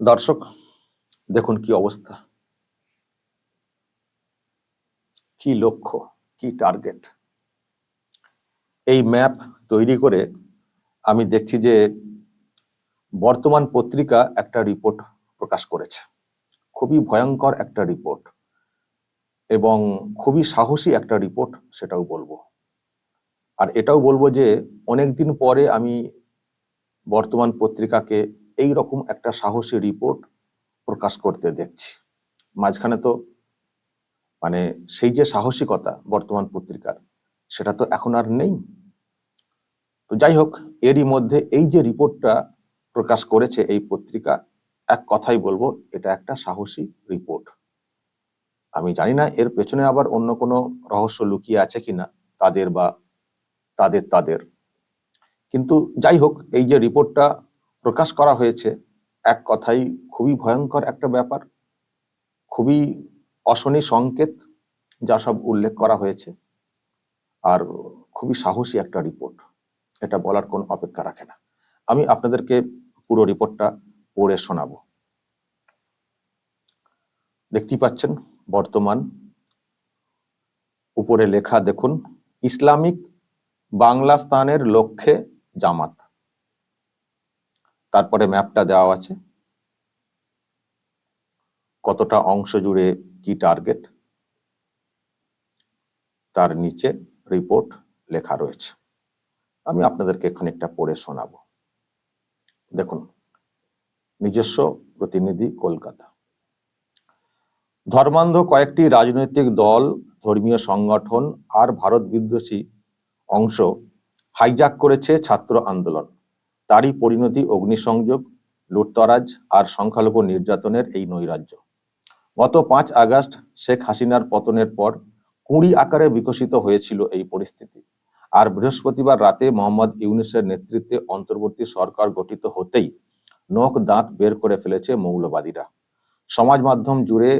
দর্শক, দেখুন কি অবস্থা। কি লক্ষ্য, কি টার্গেট এই ম্যাপ তৈরি করে আমি দেখছি যে বর্তমান পত্রিকা একটা রিপোর্ট প্রকাশ করেছে। খুবই ভয়ঙ্কর একটা রিপোর্ট এবং খুবই সাহসী একটা রিপোর্ট সেটাও বলব। আর এটাও বলব যে অনেকদিন পরে আমি বর্তমান পত্রিকাকে এই রকম একটা সাহসী রিপোর্ট প্রকাশ করতে দেখছি। মাঝখানে তো মানে সেই যে সাহসিকতা বর্তমান পত্রিকার, সেটা তো এখন আর নেই। তো যাই হোক, এরই মধ্যে এই যে রিপোর্টটা প্রকাশ করেছে এই পত্রিকা, এক কথাই বলব, এটা একটা সাহসী রিপোর্ট আমি জানি না এর পেছনে আবার অন্য কোনো রহস্য লুকিয়ে আছে কিনা, তাদের বা তাদের তাদের। কিন্তু যাই হোক, এই যে রিপোর্টটা প্রকাশ করা হয়েছে, এক কথাই খুবই ভয়ঙ্কর একটা ব্যাপার, খুবই অশনি সংকেত যা সব উল্লেখ করা হয়েছে, আর খুবই সাহসী একটা রিপোর্ট। এটা বলার কোন অপেক্ষা রাখে না। আমি আপনাদেরকে পুরো রিপোর্টটা পড়ে শোনাব। দেখতেই পাচ্ছেন, বর্তমান উপরে লেখা দেখুন, ইসলামিক বাংলা স্থানের লক্ষ্যে জামাত। তারপরে ম্যাপটা দেওয়া আছে। কতটা অংশ জুড়ে কি টার্গেট তার নিচে রিপোর্ট লেখা রয়েছে। আমি আপনাদেরকে খানিকটা পড়ে শোনাবো। দেখুন, নিজস্ব প্রতিনিধি কলকাতা। ধর্মান্ধ কয়েকটি রাজনৈতিক দল, ধর্মীয় সংগঠন আর ভারত বিদ্বেষী অংশ হাইজাক করেছে ছাত্র আন্দোলন। তারই পরিণতি অগ্নিসংযোগ, লুটতরাজ আর সংখ্যালঘু নির্যাতনের এই নৈরাজ্য। গত পাঁচ আগস্ট শেখ হাসিনার পতনের পর কুড়ি আকারে বিকশিত হয়েছিল এই পরিস্থিতি। আর বৃহস্পতিবার রাতে মোহাম্মদ ইউনুসের নেতৃত্বে অন্তর্বর্তী সরকার গঠিত হতেই নখ দাঁত বের করে ফেলেছে মৌলবাদীরা। সমাজ মাধ্যম জুড়ে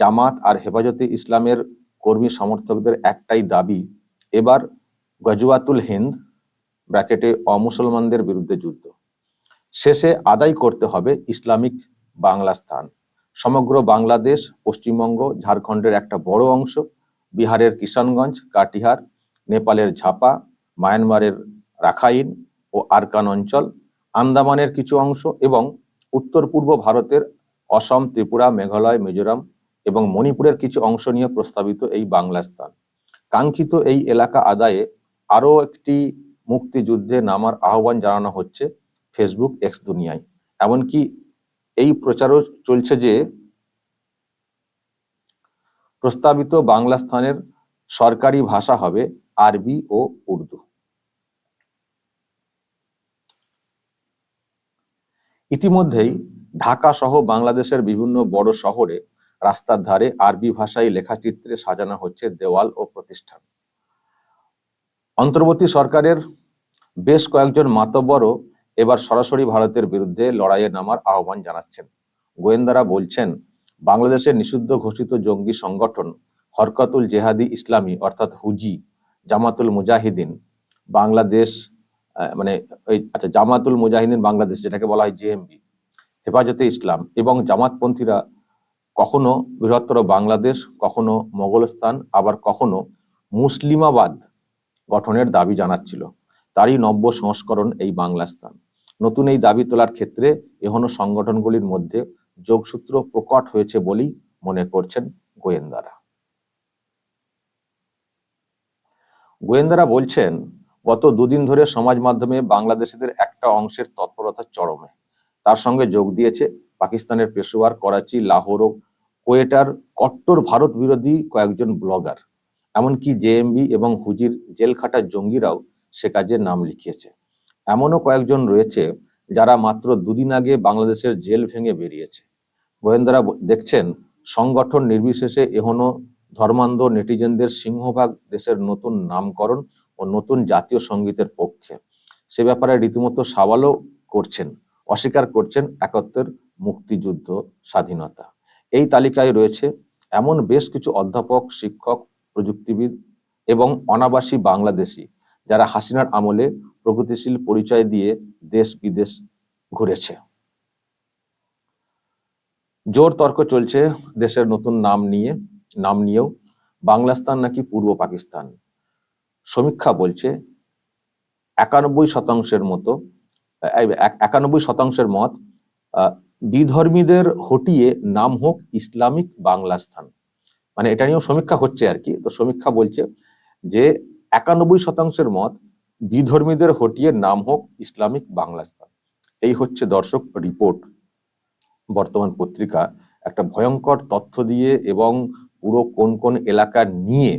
জামাত আর হেফাজতে ইসলামের কর্মী সমর্থকদের একটাই দাবি, এবার গজওয়াতুল হিন্দ ব্র্যাকেটে অমুসলমানদের বিরুদ্ধে যুদ্ধ। শেষে আদায় করতে হবে ইসলামিক বাংলা স্থান। সমগ্র বাংলাদেশ, পশ্চিমবঙ্গ, ঝাড়খণ্ডের একটা বড় অংশ, বিহারের কিষানগঞ্জ, কাটিহার, নেপালের ঝাপা, মায়ানমারের রাখাইন ও আরকান অঞ্চল, আন্দামানের কিছু অংশ এবং উত্তর পূর্ব ভারতের অসম, ত্রিপুরা, মেঘালয়, মিজোরাম এবং মণিপুরের কিছু অংশ নিয়ে প্রস্তাবিত এই বাংলা স্থান। কাঙ্ক্ষিত এই এলাকা আদায়ে আরও একটি মুক্তিযুদ্ধে নামার আহ্বান জানানো হচ্ছে ফেসবুক এক্স দুনিয়ায়। এমনকি এই প্রচারও চলছে যে প্রস্তাবিত বাংলা স্থানের সরকারি ভাষা হবে আরবি ও উর্দু। ইতিমধ্যেই ঢাকা সহ বাংলাদেশের বিভিন্ন বড় শহরে রাস্তার ধারে আরবি ভাষায় লেখাচিত্রে সাজানো হচ্ছে দেওয়াল ও প্রতিষ্ঠান। অন্তর্বর্তী সরকারের বেশ কয়েকজন মাতব্বরও এবার সরাসরি ভারতের বিরুদ্ধে লড়াইয়ে নামার আহ্বান জানাচ্ছেন। গোয়েন্দারা বলছেন, বাংলাদেশের নিষিদ্ধ ঘোষিত জঙ্গি সংগঠন হরকতুল জেহাদি ইসলামী, অর্থাৎ হুজি, জামাতুল মুজাহিদিন, বাংলাদেশ মানে ওই আচ্ছা জামাতুল মুজাহিদিন বাংলাদেশ, যেটাকে বলা হয় জেএমবি হেফাজতে ইসলাম এবং জামাতপন্থীরা কখনো বৃহত্তর বাংলাদেশ, কখনো মোগলস্তান আবার কখনো মুসলিমাবাদ গঠনের দাবি জানাচ্ছিল। তারই নব্য সংস্করণ এই বাংলা স্থান। নতুন এই দাবি তোলার ক্ষেত্রে এখনও সংগঠনগুলির মধ্যে যোগসূত্র প্রকট হয়েছে বলেই মনে করছেন গোয়েন্দারা। গোয়েন্দারা বলছেন, গত দুদিন ধরে সমাজ মাধ্যমে বাংলাদেশিদের একটা অংশের তৎপরতা চরমে। তার সঙ্গে যোগ দিয়েছে পাকিস্তানের পেশোয়ার, করাচি, লাহোর ও কোয়েটার, কট্টর ভারত বিরোধী কয়েকজন ব্লগার। এমনকি জেএমবি এবং হুজির জেলখাটা জঙ্গিরাও সে কাজে নাম লিখিয়েছে। এমনও কয়েকজন রয়েছে যারা মাত্র দুদিন আগে বাংলাদেশের জেল ভেঙে বেরিয়েছে। গোয়েন্দারা দেখছেন, সংগঠন নির্বিশেষে এখনও ধর্মান্ধ নেটিজেনদের সিংহভাগ দেশের নতুন নামকরণ ও নতুন জাতীয় সঙ্গীতের পক্ষে। সে ব্যাপারে রীতিমতো সাওয়ালও করছেন, অস্বীকার করছেন একত্রের মুক্তিযুদ্ধ স্বাধীনতা। এই তালিকায় রয়েছে, এমন বেশ কিছু অধ্যাপক, শিক্ষক, প্রযুক্তিবিদ এবং অনাবাসী বাংলাদেশি যারা হাসিনার আমলে প্রগতিশীল পরিচয় দিয়ে দেশ বিদেশ ঘুরেছে। জোর তর্ক চলছে দেশের নতুন নাম নিয়ে, নাম নিয়েও। বাংলাস্তান নাকি পূর্ব পাকিস্তান? সমীক্ষা বলছে একানব্বই শতাংশের মতো এক- একানব্বই শতাংশের মত বিধর্মীদের হটিয়ে নাম হোক ইসলামিক বাংলাস্তান মানে এটা নিয়েও সমীক্ষা হচ্ছে আর কি। তো সমীক্ষা বলছে যে একানব্বই শতাংশের মত বিধর্মীদের হটিয়ে নাম হোক ইসলামিক বাংলাস্তান এই হচ্ছে দর্শক রিপোর্ট। বর্তমান পত্রিকা একটা ভয়ঙ্কর তথ্য দিয়ে এবং পুরো কোন কোন এলাকা নিয়ে,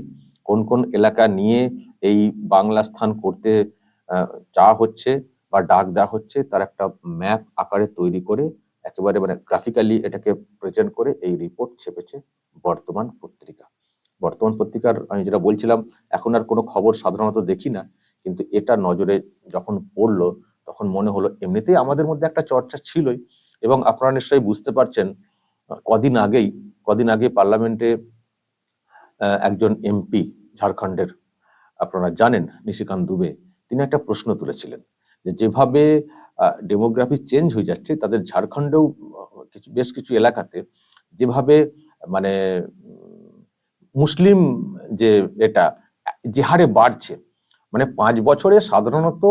কোন কোন এলাকা নিয়ে এই বাংলা স্থান করতে চা হচ্ছে বা ডাক দেওয়া হচ্ছে, তার একটা ম্যাপ আকারে তৈরি করে একেবারে মানে গ্রাফিক্যালি এটাকে প্রেজেন্ট করে এই রিপোর্ট ছেপেছে বর্তমান পত্রিকা। বর্তমান পত্রিকার, আমি যেটা বলছিলাম, এখন আর কোনো খবর সাধারণত দেখি না, কিন্তু এটা নজরে যখন পড়ল, তখন মনে হলো এমনিতেই আমাদের মধ্যে একটা চর্চা ছিলই, এবং আপনারা নিশ্চয়ই বুঝতে পারছেন, কদিন আগেই, কদিন আগে পার্লামেন্টে একজন এমপি ঝাড়খণ্ডের, আপনারা জানেন, নিশিকান্ত দুবে, তিনি একটা প্রশ্ন তুলেছিলেন যে যেভাবে ডেমোগ্রাফি চেঞ্জ হয়ে যাচ্ছে, তাদের ঝাড়খণ্ডেও কিছু, বেশ কিছু এলাকাতে, যেভাবে মানে মুসলিম যে এটা যে হারে বাড়ছে মানে পাঁচ বছরে সাধারণত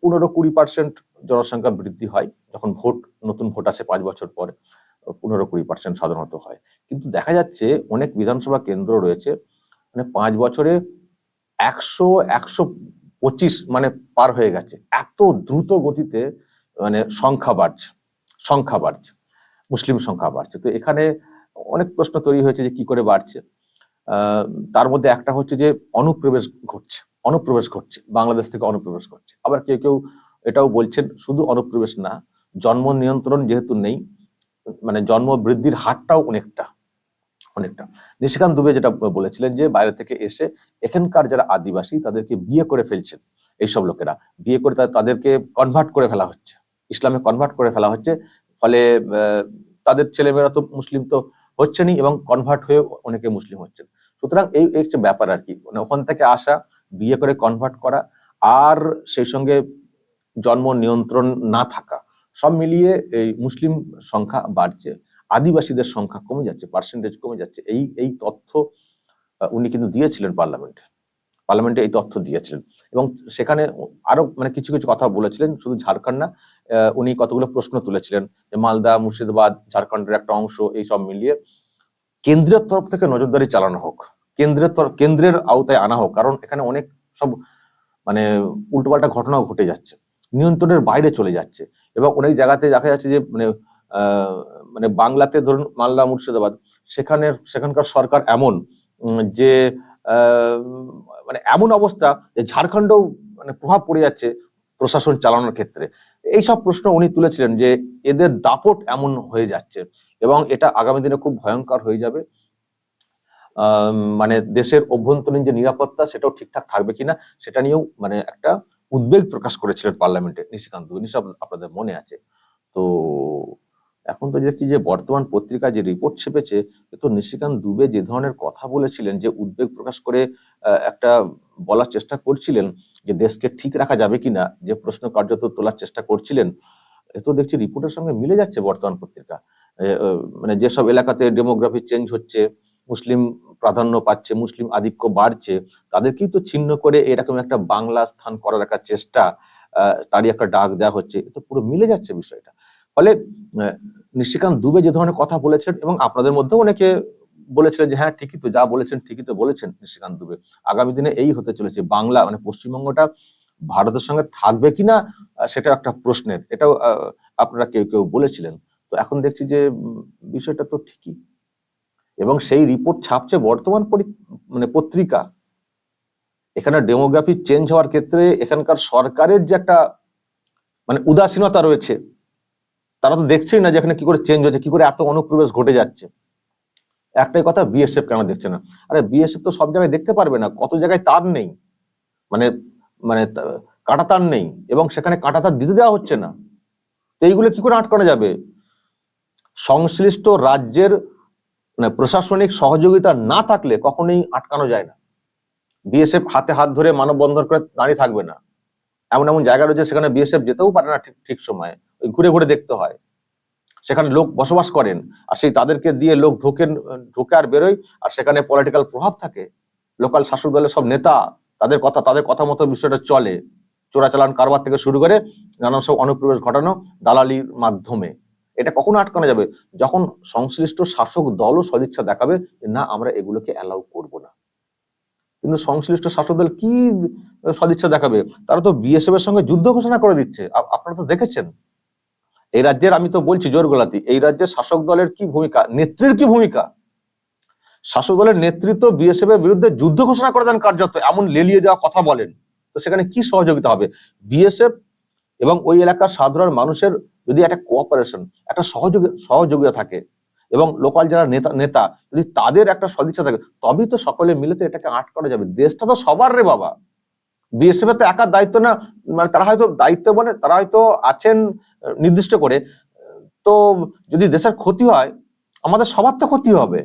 পনেরো কুড়ি পার্সেন্ট জনসংখ্যা বৃদ্ধি হয়, যখন ভোট, নতুন ভোট আসে পাঁচ বছর পরে, পনেরো কুড়ি পার্সেন্ট সাধারণত হয়। কিন্তু দেখা যাচ্ছে অনেক বিধানসভা কেন্দ্র রয়েছে মানে পাঁচ বছরে একশো একশো পঁচিশ মানে পার হয়ে গেছে। এত দ্রুত গতিতে মানে সংখ্যা বাড়ছে সংখ্যা বাড়ছে, মুসলিম সংখ্যা বাড়ছে। তো এখানে অনেক প্রশ্ন তৈরি হয়েছে যে কি করে বাড়ছে। তার মধ্যে একটা হচ্ছে যে অনুপ্রবেশ ঘটছে অনুপ্রবেশ ঘটছে, বাংলাদেশ থেকে অনুপ্রবেশ ঘটছে। আবার কেউ কেউ এটাও বলছেন, শুধু অনুপ্রবেশ না, জন্ম নিয়ন্ত্রণ যেহেতু নেই মানে জন্ম বৃদ্ধির হারটাও অনেকটা অনেকটা। নিশিকান্ত দুবে যেটা বলেছিলেন যে, বাইরে থেকে এসে এখানকার যারা আদিবাসী, তাদেরকে বিয়ে করে ফেলছেন এইসব লোকেরা। বিয়ে করে তাদেরকে কনভার্ট করে ফেলা হচ্ছে। ইসলামে কনভার্ট করে ফেলা হচ্ছে। ফলে তাদের ছেলেমেয়েরা তো মুসলিম তো হচ্ছেনই এবং কনভার্ট হয়ে অনেকে মুসলিম হচ্ছেন। সুতরাং এই একটা ব্যাপার আর কি। মানে ওখান থেকে আসা, বিয়ে করে কনভার্ট করা, আর সেই সঙ্গে জন্ম নিয়ন্ত্রণ না থাকা, সব মিলিয়ে এই মুসলিম সংখ্যা বাড়ছে, আদিবাসীদের সংখ্যা কমে যাচ্ছে পার্সেন্টেজ কমে যাচ্ছে। এই এই তথ্য উনি কিন্তু দিয়েছিলেন পার্লামেন্টে পার্লামেন্টে এই তথ্য দিয়েছিলেন। এবং সেখানে আরও মানে কিছু কিছু কথা বলেছিলেন, শুধু ঝাড়খণ্ড না উনি কতগুলো প্রশ্ন তুলেছিলেন যে মালদা, মুর্শিদাবাদ, ঝাড়খণ্ডের একটা অংশ, এই সব মিলিয়ে। কেন্দ্রের তরফ থেকে নজরদারি চালানো হোক, কেন্দ্রের তরফ কেন্দ্রের আওতায় আনা হোক, কারণ এখানে অনেক সব মানে উল্টোপাল্টা ঘটনাও ঘটে যাচ্ছে, নিয়ন্ত্রণের বাইরে চলে যাচ্ছে। এবং অনেক জায়গাতে দেখা যাচ্ছে যে মানে মানে বাংলাতে ধরুন মালদা, মুর্শিদাবাদ সেখানে সেখানকার সরকার এমন যে মানে এমন অবস্থা যে ঝাড়খণ্ডেও মানে প্রভাব পড়ে যাচ্ছে প্রশাসন চালানোর ক্ষেত্রে। এইসব প্রশ্ন উনি তুলেছিলেন যে এদের দাপট এমন হয়ে যাচ্ছে এবং এটা আগামী দিনে খুব ভয়ঙ্কর হয়ে যাবে। মানে দেশের অভ্যন্তরীণ যে নিরাপত্তা সেটাও ঠিকঠাক থাকবে কিনা সেটা নিয়েও মানে একটা উদ্বেগ প্রকাশ করেছিলেন পার্লামেন্টে। নিশিকান্ত নিশ্চয় আপনাদের মনে আছে। তো এখন তো দেখছি যে বর্তমান পত্রিকা যে রিপোর্ট ছেপেছে তো নিশিকান্ত দুবে যে ধরনের কথা বলেছিলেন, যে উদ্বেগ প্রকাশ করে একটা বলার চেষ্টা করছিলেন যে দেশকে ঠিক রাখা যাবে কিনা, যে প্রশ্ন কার্যত তোলার চেষ্টা করছিলেন তো দেখছি রিপোর্টের সঙ্গে মিলে যাচ্ছে বর্তমান পত্রিকা। মানে যেসব এলাকাতে ডেমোগ্রাফি চেঞ্জ হচ্ছে, মুসলিম প্রাধান্য পাচ্ছে, মুসলিম আধিক্য বাড়ছে, তাদেরকেই তো ছিন্ন করে এরকম একটা বাংলা স্থান করার একটা চেষ্টা তারই একটা ডাক দেওয়া হচ্ছে, এ তো পুরো মিলে যাচ্ছে বিষয়টা। ফলে নিশিকান্ত দুবে যে ধরনের কথা বলেছেন এবং আপনাদের মধ্যেও অনেকে বলেছিলেন যে হ্যাঁ ঠিকই তো যা বলেছেন, ঠিকই তো বলেছেন নিশিকান্ত দুবে। আগামী দিনে এই হতে চলেছে। বাংলা মানে পশ্চিমবঙ্গটা ভারতের সঙ্গে থাকবে কিনা সেটা একটা প্রশ্নের। এটাও আপনারা কেউ কেউ বলেছিলেন। তো এখন দেখছি যে বিষয়টা তো ঠিকই। এবং সেই রিপোর্ট ছাপছে বর্তমান মানে পত্রিকা। এখানে ডেমোগ্রাফি চেঞ্জ হওয়ার ক্ষেত্রে এখানকার সরকারের যে একটা মানে উদাসীনতা রয়েছে তারা তো দেখছেই না যে এখানে কি করে চেঞ্জ হচ্ছে, কি করে এত অনুপ্রবেশ ঘটে যাচ্ছে। একটাই কথা বিএসএফ কেন দেখছে না? আরে বিএসএফ তো সব জায়গায় দেখতে পারবে না, কত জায়গায় তার নেই। মানে মানে কাঁটা তার নেই এবং সেখানে কাঁটা তার দিতে দেওয়া হচ্ছে না। তো এইগুলো কি করে আটকানো যাবে? সংশ্লিষ্ট রাজ্যের মানে প্রশাসনিক সহযোগিতা না থাকলে কখনোই আটকানো যায় না। বিএসএফ হাতে হাত ধরে মানববন্ধন করে দাঁড়িয়ে থাকবে না। এমন এমন জায়গা রয়েছে সেখানে বিএসএফ যেতেও পারে না ঠিক ঠিক সময়ে। ঘুরে ঘুরে দেখতে হয়। সেখানে লোক বসবাস করেন আর সেই তাদেরকে দিয়ে লোক ঢোকেন, ঢোকে আর বেরোয়। আর সেখানে পলিটিক্যাল প্রভাব থাকে। লোকাল শাসক দলের সব নেতা, তাদের কথা তাদের কথা মতো বিষয়টা চলে। চোরাচালান কারবার থেকে শুরু করে নানান সব অনুপ্রবেশ ঘটানো দালালির মাধ্যমে। এটা কখনো আটকানো যাবে? যখন সংশ্লিষ্ট শাসক দলও সদিচ্ছা দেখাবে না, আমরা এগুলোকে অ্যালাউ করব না। কিন্তু সংশ্লিষ্ট শাসক দল কি সদিচ্ছা দেখাবে? তারা তো বিএসএফ এর সঙ্গে যুদ্ধ ঘোষণা করে দিচ্ছে। আপনারা তো দেখেছেন। এই রাজ্যের, আমি তো বলছি জোর গোলাতি এই রাজ্যের শাসক দলের কি ভূমিকা, নেত্রীর কি ভূমিকা? শাসক দলের নেতৃত্ব বিএসএফ এর বিরুদ্ধে যুদ্ধ ঘোষণা করে দেন কার্যত, এমন লেলিয়ে দেওয়া কথা বলেন। তো সেখানে কি সহযোগিতা হবে? বিএসএফ এবং ওই এলাকার সাধারণ মানুষের যদি একটা কোঅপারেশন একটা সহযোগী, সহযোগিতা থাকে এবং লোকাল যারা নেতা নেতা, যদি তাদের একটা সদিচ্ছা থাকে, তবেই তো সকলে মিলে তো এটাকে আট করা যাবে। দেশটা তো সবার রে বাবা। বিএসএফ তো একার দায়িত্ব না মানে তারা হয়তো দায়িত্ব মানে তারা হয়তো আছেন নির্দিষ্ট করে। তো যদি দেশের ক্ষতি হয়, আমাদের সবার তো ক্ষতি হবে।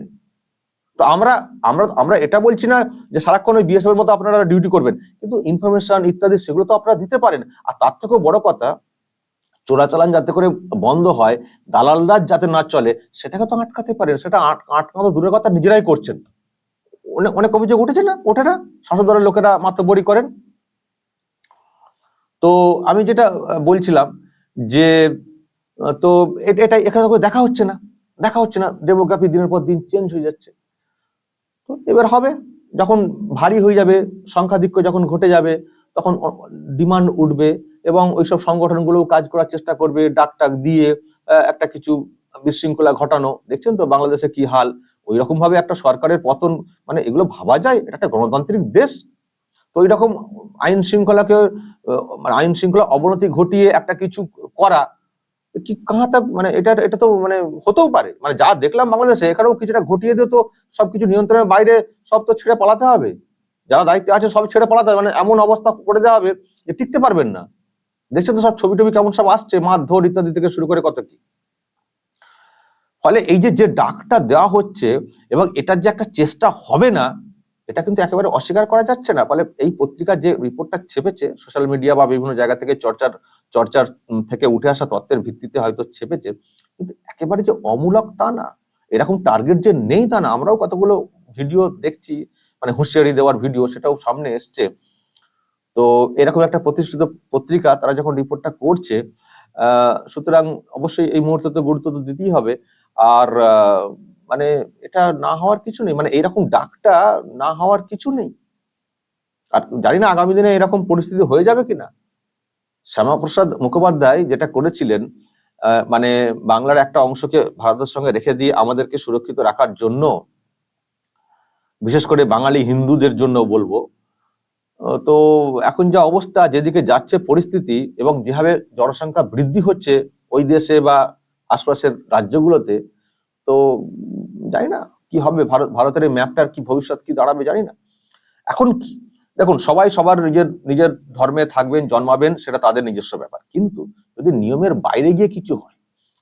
তো আমরা আমরা আমরা এটা বলছি না যে সারাক্ষণ ওই বিএসএফ এর মতো আপনারা ডিউটি করবেন। কিন্তু ইনফরমেশন ইত্যাদি সেগুলো তো আপনারা দিতে পারেন। আর তার থেকেও বড় কথা, চোরাচালান যাতে করে বন্ধ হয়, দালালরা যাতে না চলে, সেটাকে তো আটকাতে পারেন। সেটা আট, আটকানো দূরের কথা নিজেরাই করছেন। অনেক অভিযোগ উঠেছে না ওঠে না শাসক দলের লোকেরা মাতব্বরি করেন। তো আমি যেটা বলছিলাম যে তো এটা এখানে দেখা হচ্ছে না। দেখা হচ্ছে না। ডেমোগ্রাফি দিনের পর দিন চেঞ্জ হয়ে যাচ্ছে। তো এবার হবে, যখন ভারী হয়ে যাবে সংখ্যাধিক্য যখন ঘটে যাবে, তখন ডিমান্ড উঠবে এবং ওইসব সংগঠনগুলো কাজ করার চেষ্টা করবে ডাক টাক দিয়ে একটা কিছু বিশৃঙ্খলা ঘটানো। দেখছেন তো বাংলাদেশে কি হাল? ওই রকম ভাবে একটা সরকারের পতন মানে এগুলো ভাবা যায়। এটা একটা গণতান্ত্রিক দেশ। তো ওই রকম আইন শৃঙ্খলাকে মানে আইন শৃঙ্খলা অবনতি ঘটিয়ে একটা কিছু করা, কি কাঁথা মানে এটা এটা তো মানে হতেও পারে। মানে যা দেখলাম বাংলাদেশে, এখানেও কিছুটা ঘটিয়ে দিয়ে তো সবকিছু নিয়ন্ত্রণের বাইরে সব তো ছেড়ে পালাতে হবে। যারা দায়িত্বে আছে সব ছেড়ে পালাতে হবে মানে এমন অবস্থা করে দেওয়া হবে যে টিকতে পারবেন না। দেখছেন তো সব ছবি টবি কেমন সব আসছে, মারধর ইত্যাদি থেকে শুরু করে কত কি। ফলে এই যে যে ডাকটা দেওয়া হচ্ছে, এবং এটার যে একটা চেষ্টা হবে না এটা কিন্তু একেবারে অস্বীকার করা যাচ্ছে না। ফলে এই পত্রিকার যে রিপোর্টটা ছেপেছে সোশ্যাল মিডিয়া বা বিভিন্ন জায়গা থেকে চর্চার চর্চার থেকে উঠে আসা তত্ত্বের ভিত্তিতে হয়তো ছেপেছে, কিন্তু একেবারে যে অমূলক তা না। এরকম টার্গেট যে নেই তা না। আমরাও কতগুলো ভিডিও দেখছি মানে হুঁশিয়ারি দেওয়ার ভিডিও সেটাও সামনে এসছে। তো এরকম একটা প্রতিষ্ঠিত পত্রিকা তারা যখন রিপোর্টটা করছে সুতরাং অবশ্যই এই মুহূর্তে তো গুরুত্ব তো দিতেই হবে। আর মানে এটা না হওয়ার কিছু নেই। মানে এরকম ডাকটা না হওয়ার কিছু নেই। আর জানি না আগামী দিনে এরকম পরিস্থিতি হয়ে যাবে কিনা। শ্যামাপ্রসাদ মুখোপাধ্যায় যেটা করেছিলেন মানে বাংলার একটা অংশকে ভারতের সঙ্গে রেখে দিয়ে আমাদেরকে সুরক্ষিত রাখার জন্য, বিশেষ করে বাঙালি হিন্দুদের জন্য বলব তো এখন যা অবস্থা, যেদিকে যাচ্ছে পরিস্থিতি এবং যেভাবে জনসংখ্যা বৃদ্ধি হচ্ছে ওই দেশে বা আশপাশের রাজ্যগুলোতে তো জানি না, কি হবে? ভারত, ভারতের এই ম্যাপটার কি ভবিষ্যৎ কি দাঁড়াবে জানি না। এখন কি? দেখুন, সবাই সবার নিজের নিজের ধর্মে থাকবেন, জন্মাবেন, সেটা তাদের নিজস্ব ব্যাপার। কিন্তু যদি নিয়মের বাইরে গিয়ে কিছু হয়,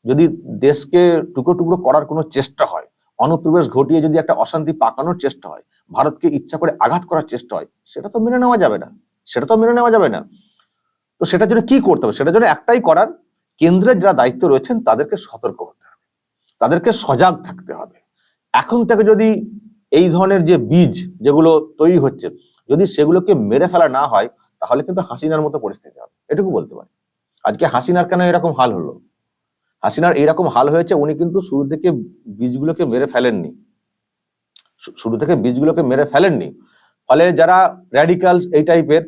যদি দেশকে টুকরো টুকরো করার কোনো চেষ্টা হয়, অনুপ্রবেশ ঘটিয়ে যদি একটা অশান্তি পাকানোর চেষ্টা হয়, ভারতকে ইচ্ছা করে আঘাত করার চেষ্টা হয়, সেটা তো মেনে নেওয়া যাবে না। সেটা তো মেনে নেওয়া যাবে না। তো সেটার জন্য কি করতে হবে? সেটার জন্য একটাই করার, কেন্দ্রের যারা দায়িত্ব রয়েছেন, তাদেরকে সতর্ক হতে তাদেরকে সজাগ থাকতে হবে। এখন থেকে যদি এই ধরনের যে বীজ যেগুলো তৈরি হচ্ছে, যদি সেগুলোকে মেরে ফেলা না হয়, তাহলে কিন্তু হাসিনার মতো পরিস্থিতি হবে। এটুকু বলতে পারি। আজকে হাসিনার কেন এরকম হাল হলো? হাসিনার এরকম হাল হয়েছে, উনি কিন্তু শুরু থেকে বীজগুলোকে মেরে ফেলেননি। শুরু থেকে বীজগুলোকে মেরে ফেলেননি। ফলে যারা র্যাডিক্যাল এই টাইপের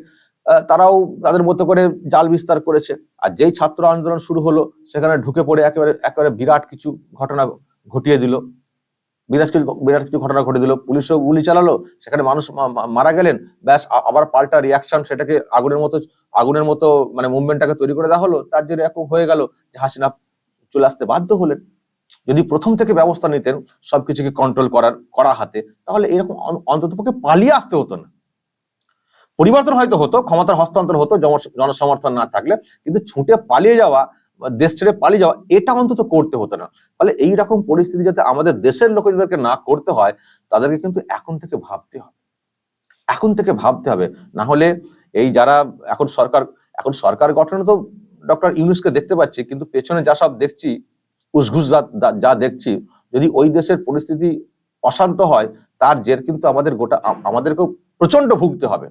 তারাও তাদের মতো করে জাল বিস্তার করেছে। আর যেই ছাত্র আন্দোলন শুরু হলো, সেখানে ঢুকে পড়ে একেবারে একেবারে বিরাট কিছু ঘটনা ঘটিয়ে দিল। বিরাট কিছু বিরাট কিছু ঘটনা ঘটে দিল। পুলিশও গুলি চালালো, সেখানে মানুষ মারা গেলেন। ব্যাস আবার পাল্টা রিয়াকশন সেটাকে আগুনের মতো আগুনের মতো মানে মুভমেন্টটাকে তৈরি করে দেওয়া হলো। তার জন্য এরকম হয়ে গেল যে হাসিনা চলে আসতে বাধ্য হলেন। যদি প্রথম থেকে ব্যবস্থা নিতেন সবকিছুকে কন্ট্রোল করার, করা হাতে, তাহলে এরকম অন্ততপক্ষে পালিয়ে আসতে হতো না। পরিবর্তন হয়তো হতো, ক্ষমতার হস্তান্তর হতো জনসমর্থন না থাকলে, কিন্তু ছুটে পালিয়ে যাওয়া দেশ ছেড়ে পালিয়ে যাওয়া, এটা অন্তত করতে হতো না। ফলে এই রকম পরিস্থিতি যাতে আমাদের দেশের লোকেদেরকে না করতে হয়, তাদেরকে কিন্তু এখন থেকে ভাবতে হবে। এখন থেকে ভাবতে হবে। না হলে এই যারা এখন সরকার এখন সরকার গঠনে তো ডক্টর ইউনুসকে দেখতে পাচ্ছি, কিন্তু পেছনে যা সব দেখছি, উসঘুস যা দেখছি, যদি ওই দেশের পরিস্থিতি অশান্ত হয়, তার জের কিন্তু আমাদের গোটা আমাদেরকেও প্রচণ্ড ভুগতে হবে।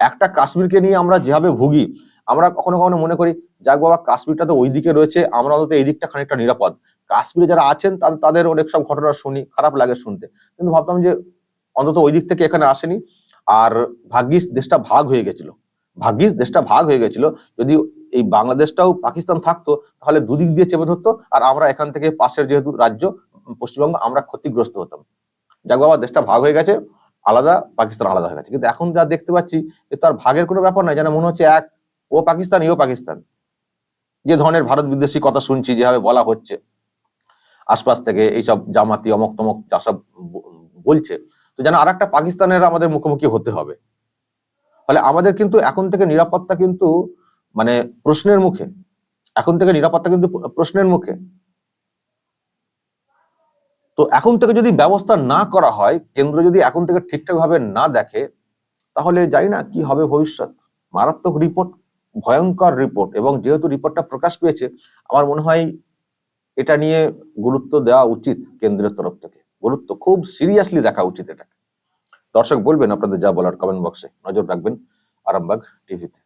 একটা কাশ্মীরকে নিয়ে আমরা যেভাবে ভুগি, আমরা কখনো কখনো মনে করি, যাক বাবা, কাশ্মীরটা তো ওই দিকে রয়েছে, আমরা অন্তত এই দিকটা খানিকটা নিরাপদ। কাশ্মীরে যারা আছেন তাদের অনেক সব ঘটনা শুনি, খারাপ লাগে শুনতে। কিন্তু ভাবতাম যে অন্তত ওই দিক থেকে এখানে আসেনি, আর ভাগ্যিস দেশটা ভাগ হয়ে গেছিল। ভাগ্যিস দেশটা ভাগ হয়ে গেছিল, যদি এই বাংলাদেশটাও পাকিস্তান থাকতো, তাহলে দুদিক দিয়ে চেপে ধরতো, আর আমরা এখান থেকে পাশের যেহেতু রাজ্য, পশ্চিমবঙ্গ, আমরা ক্ষতিগ্রস্ত হতাম। যাক বাবা, দেশটা ভাগ হয়ে গেছে আলাদা, পাকিস্তান আলাদা হয়ে গেছে। কিন্তু এখন যা দেখতে পাচ্ছি তার ভাগের কোনো ব্যাপার নাই যেন মনে হচ্ছে এক, ও পাকিস্তান এও পাকিস্তান। যে ধরনের ভারত বিদ্বেষী কথা শুনছি, যেভাবে বলা হচ্ছে। আশপাশ থেকে এইসব জামাতি অমক তমক যা সব বলছে, তো যেন আর একটা পাকিস্তানের আমাদের মুখোমুখি হতে হবে। ফলে আমাদের কিন্তু এখন থেকে নিরাপত্তা কিন্তু মানে প্রশ্নের মুখে। এখন থেকে নিরাপত্তা কিন্তু প্রশ্নের মুখে। তো এখন থেকে যদি ব্যবস্থা না করা হয়, কেন্দ্র যদি এখন থেকে ঠিকঠাক ভাবে না দেখে, তাহলে জানি না কি হবে ভবিষ্যৎ। মারাত্মক রিপোর্ট ভয়ঙ্কর রিপোর্ট এবং যেহেতু রিপোর্টটা প্রকাশ পেয়েছে, আমার মনে হয় এটা নিয়ে গুরুত্ব দেওয়া উচিত কেন্দ্রের তরফ থেকে। গুরুত্ব খুব সিরিয়াসলি দেখা উচিত এটাকে। দর্শক বলবেন আপনাদের যা বলার কমেন্ট বক্সে নজর রাখবেন আরামবাগ টিভিতে